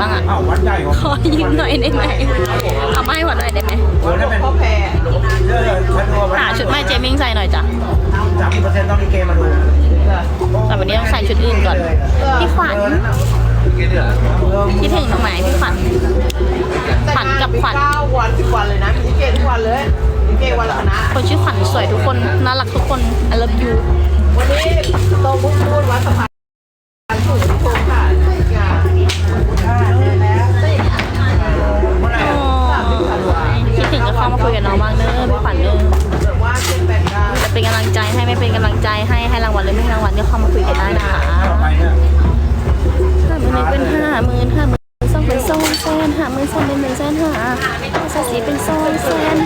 บ้างอะ อ้าววัดใหญ่ของขอยืมหน่อยได้ไหมเอามาให้หวานหน่อยได้ไหมเออถ้าเป็นพ่อแพรเออฉันดูว่าหาชุดใหม่เจมิงใส่หน่อยจ้ะสามสิบเปอร์เซ็นต์ต้องมีเกมมาดูแต่วันนี้ต้องใส่ชุดอื่นก่อน พี่ขวัญคิดถึงน้องไหมพี่ขวัญขวัญกับขวัญเก้าวันสิบวันเลยนะมีลิเกทุกวันเลยลิเกวันละคณะคนชื่อขวัญสวยทุกคนน่ารักทุกคน I love you วันนี้โตมุกพูดวัดสะพาน เข้ามาคุยกันได้นะคะห้าหมื่นเป็นห้าหมื่นห้าหมื่นสองเป็นสองแสนห้าหมื่นสามเป็นหนึ่งแสนห้าห้าสี่เป็นสองแสน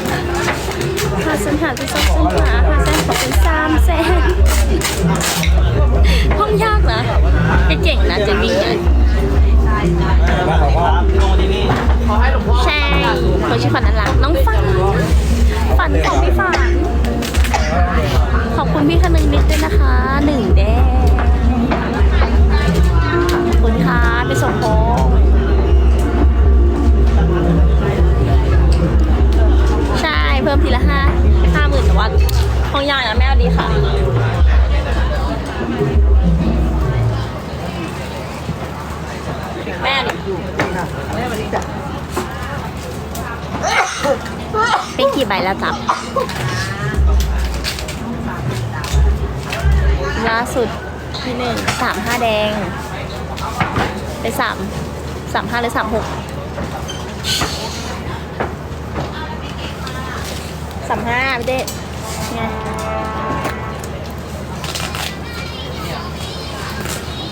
ห้าแสนห้าเป็นสองแสนห้าห้าแสนหกเป็นสามแสนห้องยากนะก็เก่งนะจมี่เนี่ยว่าเลงที่นี่ขอให้หลวงพ่อใช่คนชื่อฝันนั่นแหละน้องฝันฝันของพี่ฝัน ขอบคุณพี่คนึงนิดด้วยนะคะหนึ่งแดงขอบคุณค่ะไปส่งโพงใช่เพิ่มทีละห้าห้าหมื่นแต่ว่าห้องยากนะแม่ดีค่ะแม่ดิแม่วันนี้จ้ะเป็นกี่ใบแล้วจับ ล่าสุดที่หนึ่งสามห้าแดง ไปสามสามห้าหรือสามหกสามห้าพี่เด็ไง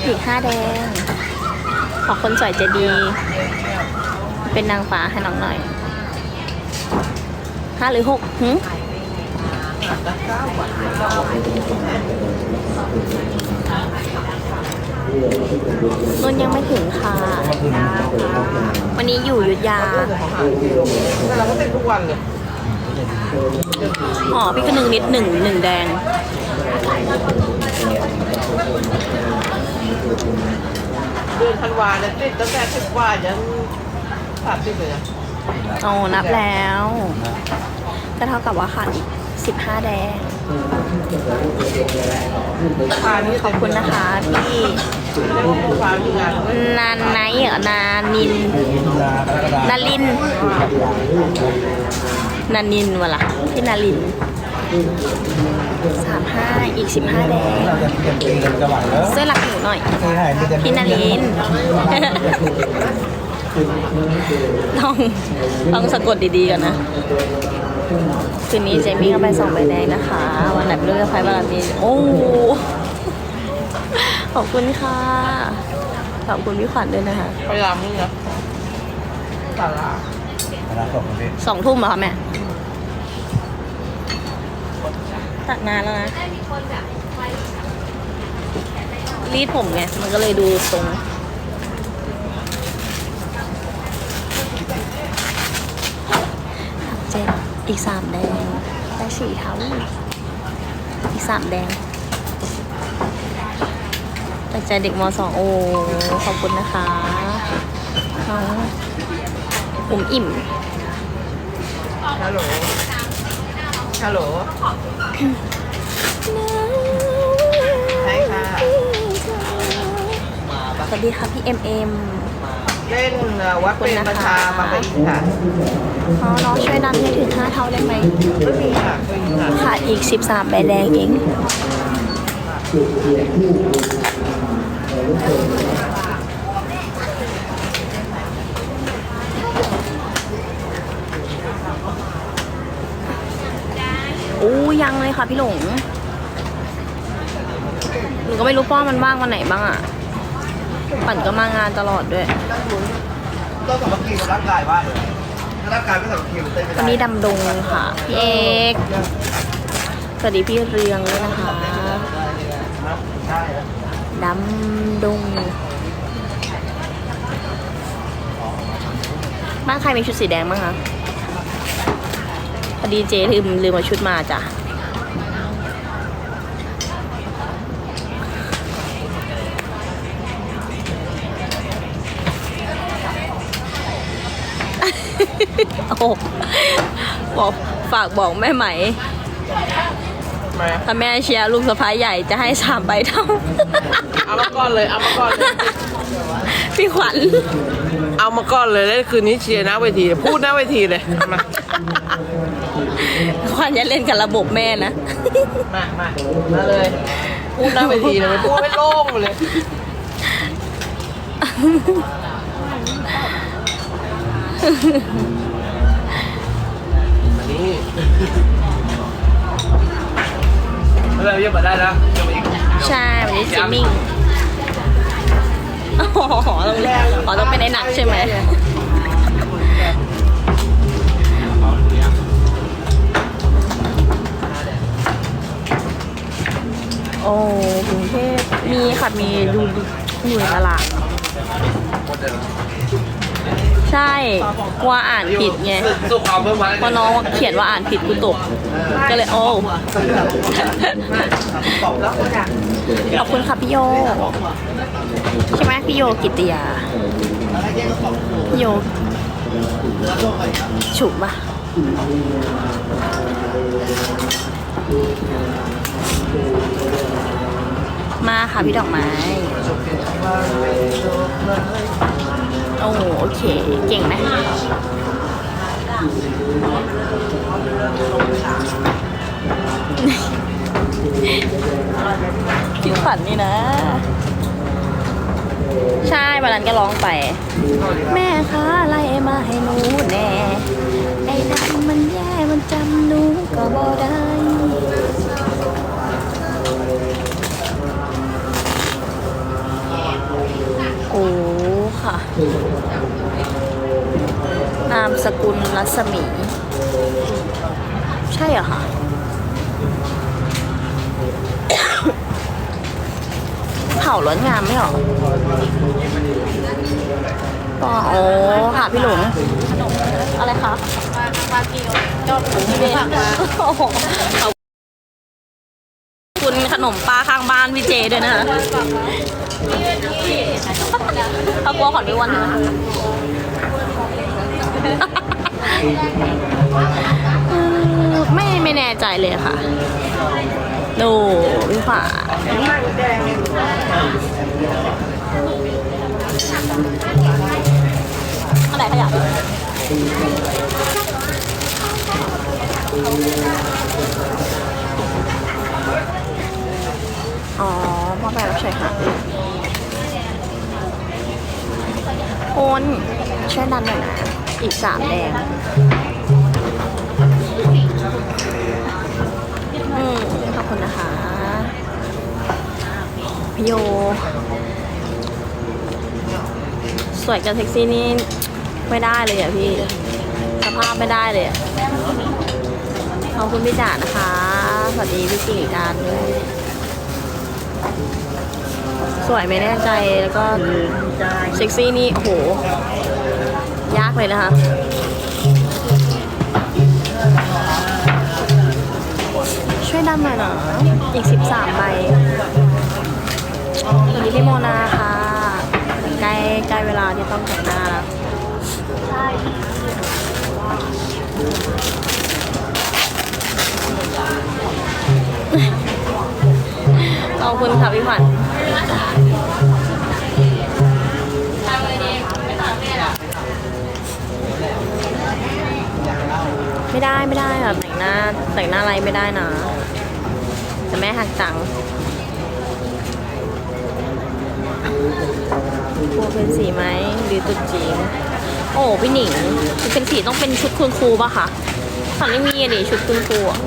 อีกห้าแดง ขอคนสวยจะดี เป็นนางฟ้าให้น้องหน่อยห้าหรือหกหืม นุ่นยังไม่ถึงค่ะ วันนี้อยู่อยุธยาแต่เราก็เต้นทุกวันเลยอ๋อพี่ก็หนึ่งนิดหนึ่งหนึ่งแดงเดือนธันวาเนี่ยติดตั้งแต่สิบกว่ายันสามสิบเลยนะโอ้นับแล้ว ก็เท่ากับว่าขาดอีกสิบห้าแดง พานี่ขอบคุณนะคะพี่พามีงานนานไนท์เหรอนานินตุลากรกฎานาลินนานินวะล่ะพี่นาลินสามห้าอีกสิบห้าแดงเราจะเปลี่ยนปีกันจะไหวแล้วเสื้อหลักหนูหน่อยเคยหายมีแต่พี่นาลินต้องต้องสะกดดีๆกันนะ คืนนี้เจมี่ก็ไปส่งใบแดงนะคะ วันไหนไม่รู้จะไปบารมีโอ้ขอบคุณค่ะ ขอบคุณพี่ขวัญด้วยนะคะไปรำนี่นะสารารับส่งคนนี้สองทุ่มเหรอคะแม่ ตัดนานแล้วนะรีดผมไง มันก็เลยดูตรง เจ็ด อีกสามแดงได้สี่เท้าอีกสามแดงจากใจเด็กมสองโอ้ขอบคุณนะคะน้องอุ่มอิ่มฮัลโหลฮัลโหลใช่ค่ะสวัสดีค่ะพี่เอ็มเอ็ม เล่นวัดเป็นประชามาไปอีกค่ะอ๋อน้องช่วยดันให้ถึงห้าเท่าได้ไหมไม่มีค่ะไม่มีค่ะขาดอีกสิบสามใบแดงเองอู้ยังเลยค่ะพี่หลงหนูก็ไม่รู้ป้อมันว่างวันไหนบ้างอะ ปั่นก็มางานตลอดด้วยต้องสามัคคีกับร่างกายบ้างเลยถ้าร่างกายไม่สามัคคีมันเต้นไม่วันได้นี้ดำดงค่ะ พี่เอกสวัสดีพี่เรืองด้วยนะคะใช่ดำดง บ้านใครมีชุดสีแดงบ้างคะพอดีเจลืมลืมเอาชุดมาจ้ะ บอกฝากบอกแม่ไหมมาถ้าแม่เชียร์ลูกสะพ้ายใหญ่จะให้สามใบเท่า เอามาก่อนเลย เอามาก่อนเลย พี่ขวัญ เอามาก่อนเลยแล้วคืนนี้เชียร์หน้าเวที พูดหน้าเวทีเลยมาขวัญจะเล่นกับระบบแม่นะ มามามาเลย พูดหน้าเวทีเลยพูดไม่โล่งไปเลย นี่ไม่เป็นไรยังมาได้นะเดี๋ยวมาอีกใช่วันนี้จิมมิ่งอ๋อต้องอ๋อต้องเป็นในหนักใช่ไหมโอ้กรุงเทพมีค่ะมีดูอยู่ในตลาด ใช่กลัวอ่านผิดไงสู้ความเพิ่มมาเพราะน้องเขียนว่าอ่านผิดกูตก ก็เลยโอ้ขอบคุณค่ะพี่โย ใช่ไหมพี่โยกิติยาพี่โยฉุกปะมาค่ะพี่ดอกไม้ โอ้โอเค เก่งไหมพี่ขวัญนี่นะ ใช่วันนั้นก็ร้องไป แม่คะไล่มาให้หนูแน่ไอ้นั่นมันแย่มันจำหนูก็บ่ได้โอ้ ค่ะ นามสกุลรัศมี ใช่เหรอคะเผาล้วนงามไม่หรอก็โอ้ค่ะพี่หลงอะไรคะปลาเกี๊ยวยอดหมูไม่ผักมาโอ้โหขอบคุณขนมปลาข้างบ้านพี่เจด้วยนะคะ เขากลัวขอนไปวันนะไม่ไม่แน่ใจเลยค่ะ ดูพี่ฝาอะไรขยะอ๋อพ่อแม่รับใช้ค่ะ คนช่วยดันหน่อยนะอีกสามแดงอืมขอบคุณนะคะพี่โย สวยกับเซ็กซี่นี่ไม่ได้เลยอะพี่ สภาพไม่ได้เลยอะขอบคุณพี่จ๋านะคะ สวัสดีพี่กิ่งการด้วย สวยไม่แน่ใจแล้วก็เซ็กซี่นี่โอ้โห ยากเลยนะคะช่วยดันหน่อยนะอีก 13ใบสวัสดีพี่โมนาค่ะใกล้ใกล้เวลาที่ต้องแต่งหน้าแล้วขอบคุณค่ะพี่ขวัญ ไม่ได้ไม่ได้ค่ะแต่งหน้าแต่งหน้าอะไรไม่ได้นะ แต่แม่หักตังค์กลัวเป็นสีไหมหรือตุ๊ดจีนโอ้พี่หนิงเป็นสีต้องเป็นชุดคุณครูป่ะคะฝันไม่มีอะดิชุดคุณครูอะ